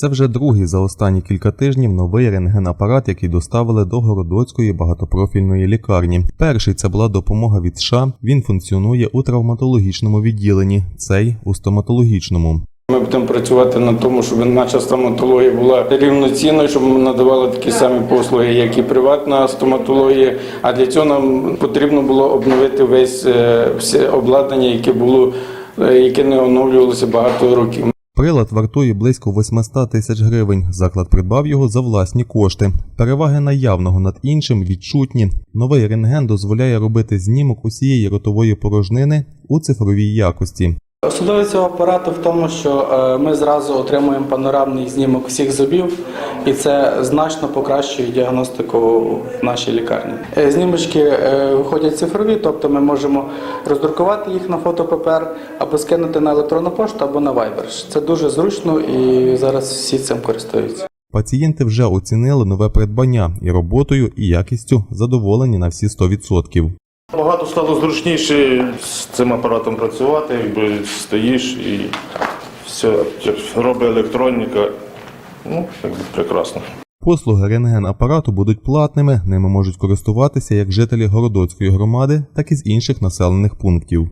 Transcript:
Це вже другий за останні кілька тижнів новий рентгенапарат, який доставили до Городоцької багатопрофільної лікарні. Перший це була допомога від США. Він функціонує у травматологічному відділенні, цей у стоматологічному. Ми будемо працювати на тому, щоб наша стоматологія була рівноцінною, щоб ми надавали такі самі послуги, як і приватна стоматологія. А для цього нам потрібно було обновити весь е, все обладнання, яке було е, яке не оновлювалося багато років. Прилад вартує близько 800 тисяч гривень. Заклад придбав його за власні кошти. Переваги наявного над іншим відчутні. Новий рентген дозволяє робити знімок усієї ротової порожнини у цифровій якості. Особливість цього апарату в тому, що е, ми зразу отримуємо панорамний знімок всіх зубів, і це значно покращує діагностику в нашій лікарні. Е, Знімочки е, виходять цифрові, тобто ми можемо роздрукувати їх на фотопапер або скинути на електронну пошту або на Viber. Це дуже зручно і зараз всі цим користуються. Пацієнти вже оцінили нове придбання і роботою, і якістю задоволені на всі 100%. Багато стало зручніше з цим апаратом працювати, якби стоїш і все робить електроніка. Ну, якби прекрасно. Послуги рентген-апарату будуть платними, ними можуть користуватися як жителі Городоцької громади, так і з інших населених пунктів.